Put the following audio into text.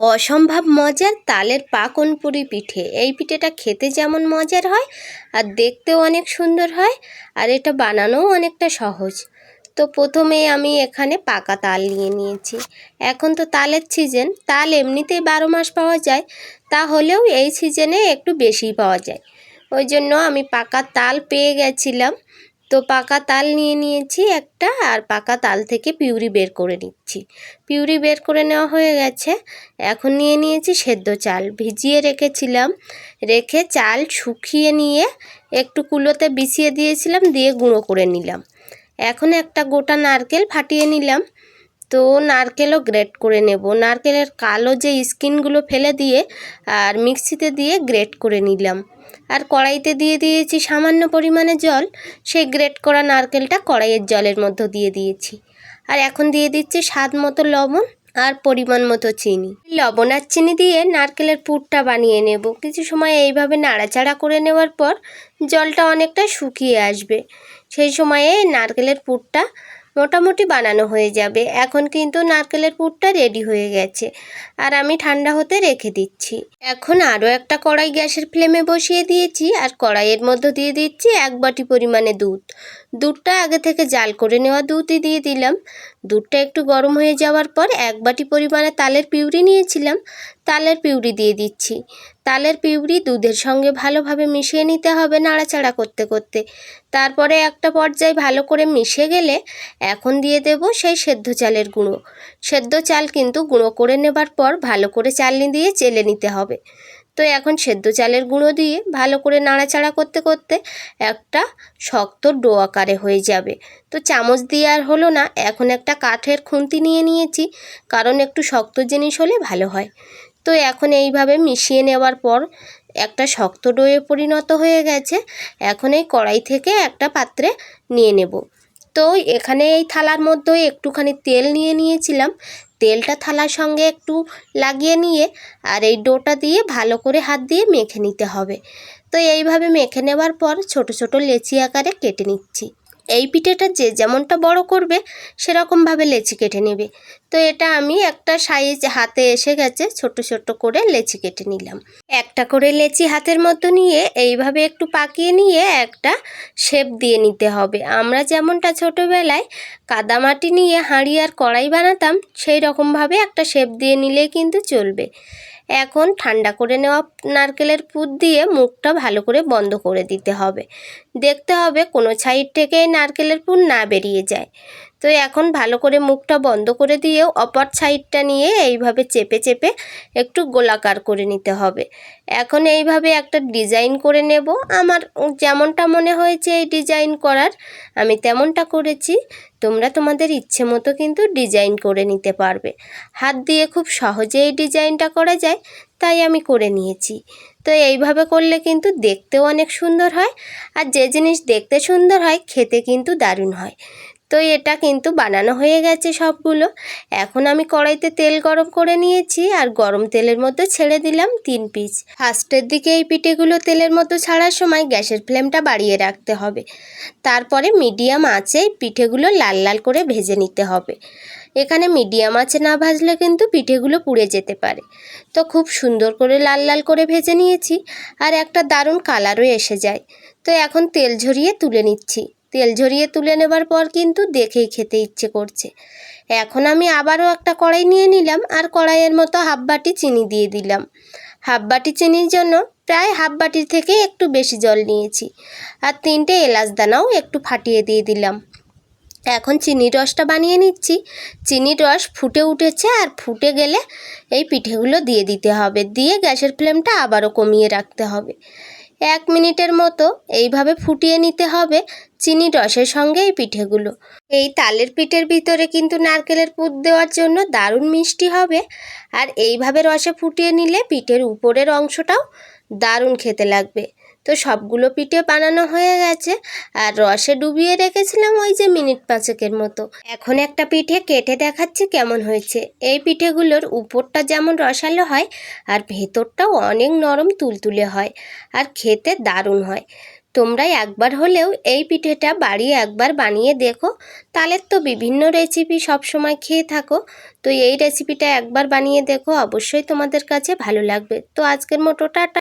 অসম্ভব মজার তালের পাকনপুরি পিঠে? এই পিঠেটা খেতে যেমন মজার হয় আর দেখতেও অনেক সুন্দর হয় আর এটা বানানোও অনেকটা সহজ। তো প্রথমে আমি এখানে পাকা তাল নিয়ে নিয়েছি। এখন তো তালের সিজন তাল এমনিতেই বারো মাস পাওয়া যায়, তাহলেও এই সিজনে একটু বেশিই পাওয়া যায়। ওই জন্য আমি পাকা তাল পেয়ে গেছিলাম। তো পাকা তাল নিয়ে নিয়েছি একটা আর পাকা তাল থেকে পিউরি বের করে নিচ্ছি। পিউরি বের করে নেওয়া হয়ে গেছে। এখন নিয়ে নিয়েছি সেদ্ধ চাল। ভিজিয়ে রেখেছিলাম। রেখে চাল শুকিয়ে নিয়ে একটু কুলোতে বিছিয়ে দিয়েছিলাম, দিয়ে গুঁড়ো করে নিলাম। এখন একটা গোটা নারকেল ফাটিয়ে নিলাম। তো নারকেলও গ্রেট করে নেব। নারকেলের কালো যে স্কিনগুলো ফেলে দিয়ে আর মিক্সিতে দিয়ে গ্রেট করে নিলাম। আর কড়াইতে দিয়ে দিয়েছি সামান্য পরিমাণে জল। সেই গ্রেট করা নারকেলটা কড়াইয়ের জলের মধ্যে দিয়ে দিয়েছি। আর এখন দিয়ে দিচ্ছি স্বাদ মতো লবণ আর পরিমাণ মতো চিনি। লবণ আর চিনি দিয়ে নারকেলের পুরটা বানিয়ে নেব। কিছু সময় এইভাবে নাড়াচাড়া করে নেওয়ার পর জলটা অনেকটা শুকিয়ে আসবে। সেই সময়ে নারকেলের পুরটা মোটামুটি বানানো হয়ে যাবে। এখন কিন্তু নারকেলের পুরটা রেডি হয়ে গেছে। আর আমি ঠান্ডা হতে রেখে দিচ্ছি। এখন আরও একটা কড়াই গ্যাসের ফ্লেমে বসিয়ে দিয়েছি। আর কড়াইয়ের মধ্যে দিয়ে দিচ্ছি এক বাটি পরিমাণে দুধ। দুধটা আগে থেকে জাল করে নেওয়া দুধই দিয়ে দিলাম। দুধটা একটু গরম হয়ে যাওয়ার পর এক বাটি পরিমাণে তালের পিউরি নিয়েছিলাম। তালের পিউরি দিয়ে দিচ্ছি। তালের পিউরি দুধের সঙ্গে ভালোভাবে মিশিয়ে নিতে হবে নাড়াচাড়া করতে করতে। তারপরে একটা পর্যায়ে ভালো করে মিশে গেলে এখন দিয়ে দেব সেই সেদ্ধ চালের গুঁড়ো। সেদ্ধ চাল কিন্তু গুঁড়ো করে নেবার পর ভালো করে চালনি দিয়ে চেলে নিতে হবে। তো এখন সেদ্ধ চালের গুঁড়ো দিয়ে ভালো করে নাড়াচাড়া করতে করতে একটা শক্ত ডো আকারে হয়ে যাবে। তো চামচ দিয়ে আর হলো না, এখন একটা কাঠের খুন্তি নিয়ে নিয়েছি, কারণ একটু শক্ত জিনিস হলে ভালো হয়। তো এখন এইভাবে মিশিয়ে নেওয়ার পর একটা শক্ত ডোয়ে পরিণত হয়ে গেছে। এখন এই কড়াই থেকে একটা পাত্রে নিয়ে নেব। তো এখানে এই থালার মধ্যে একটুখানি তেল নিয়ে নিয়েছিলাম। তেলটা থালার সঙ্গে একটু লাগিয়ে নিয়ে আর এই ডোটা দিয়ে ভালো করে হাত দিয়ে মেখে নিতে হবে। তো এইভাবে মেখে নেওয়ার পর ছোট ছোট লেচি আকারে কেটে নিচ্ছি। এই পিঠেটা যে যেমনটা বড় করবে সেরকমভাবে লেচি কেটে নেবে। তো এটা আমি একটা সাইজ হাতে এসে গেছে, ছোট ছোট করে লেচি কেটে নিলাম। একটা করে লেচি হাতের মতো নিয়ে এইভাবে একটু পাকিয়ে নিয়ে একটা শেপ দিয়ে নিতে হবে। আমরা যেমনটা ছোটোবেলায় কাদামাটি নিয়ে হাঁড়ি আর কড়াই বানাতাম, সেই রকমভাবে একটা শেপ দিয়ে নিলেই কিন্তু চলবে। এখন ঠান্ডা করে নেওয়া নারকেলের পুর দিয়ে মুখটা ভালো করে বন্ধ করে দিতে হবে। দেখতে হবে কোনো সাইড থেকে নারকেলের পুর না বেরিয়ে যায়। তো এখন ভালো করে মুখটা বন্ধ করে দিয়েও অপর সাইডটা নিয়ে এইভাবে চেপে চেপে একটু গোলাকার করে নিতে হবে। এখন এইভাবে একটা ডিজাইন করে নেব। আমার যেমনটা মনে হয়েছে এই ডিজাইন করার, আমি তেমনটা করেছি। তোমরা তোমাদের ইচ্ছে মতো কিন্তু ডিজাইন করে নিতে পারবে। হাত দিয়ে খুব সহজে এই ডিজাইনটা করা যায়, তাই আমি করে নিয়েছি। তো এইভাবে করলে কিন্তু দেখতেও অনেক সুন্দর হয়, আর যে জিনিস দেখতে সুন্দর হয়, খেতে কিন্তু দারুণ হয়। তো এটা কিন্তু বানানো হয়ে গেছে সবগুলো। এখন আমি কড়াইতে তেল গরম করে নিয়েছি আর গরম তেলের মধ্যে ছেড়ে দিলাম তিন পিস ফার্স্টের দিকে এই পিঠেগুলো তেলের মধ্যে ছাড়ার সময় গ্যাসের ফ্লেমটা বাড়িয়ে রাখতে হবে। তারপরে মিডিয়াম আঁচে পিঠেগুলো লাল লাল করে ভেজে নিতে হবে। এখানে মিডিয়াম আঁচে না ভাজলে কিন্তু পিঠেগুলো পুড়ে যেতে পারে। তো খুব সুন্দর করে লাল লাল করে ভেজে নিয়েছি আর একটা দারুণ কালারও এসে যায়। তো এখন তেল ঝরিয়ে তুলে নিচ্ছি। তেল ঝরিয়ে তুলে নেবার পর কিন্তু দেখেই খেতে ইচ্ছে করছে। এখন আমি আবারও একটা কড়াই নিয়ে নিলাম আর কড়াইয়ের মতো হাফ বাটি চিনি দিয়ে দিলাম। হাফ বাটি চিনির জন্য প্রায় হাফ বাটির থেকে একটু বেশি জল নিয়েছি আর তিনটে এলাচ দানাও একটু ফাটিয়ে দিয়ে দিলাম। এখন চিনির রসটা বানিয়ে নিচ্ছি। চিনির রস ফুটে উঠেছে আর ফুটে গেলে এই পিঠেগুলো দিয়ে দিতে হবে। দিয়ে গ্যাসের ফ্লেমটা আবারও কমিয়ে রাখতে হবে। এক মিনিটের মতো এইভাবে ফুটিয়ে নিতে হবে চিনির রসের সঙ্গে এই পিঠেগুলো। এই তালের পিঠের ভিতরে কিন্তু নারকেলের পুর দেওয়ার জন্য দারুণ মিষ্টি হবে। আর এইভাবে রসে ফুটিয়ে নিলে পিঠের উপরের অংশটাও দারুণ খেতে লাগবে। তো সবগুলো পিঠে বানানো হয়ে গেছে। আর রসে ডুবিয়ে রেখেছিলাম ওই যে মিনিট পাঁচেকের মতো। এখন একটা পিঠে কেটে দেখাচ্ছি কেমন হয়েছে। এই পিঠেগুলোর উপরটা যেমন রসালো হয়, আর ভেতরটাও অনেক নরম তুলতুলে হয়, আর খেতে দারুণ হয়। তোমরা একবার হলেও এই পিঠেটা বাড়ি একবার বানিয়ে দেখো। তালের তো বিভিন্ন রেসিপি সব সময় খেয়ে থাকো। তো এই রেসিপিটা একবার বানিয়ে দেখো, অবশ্যই তোমাদের কাছে ভালো লাগবে। তো আজকের মতো টাটা।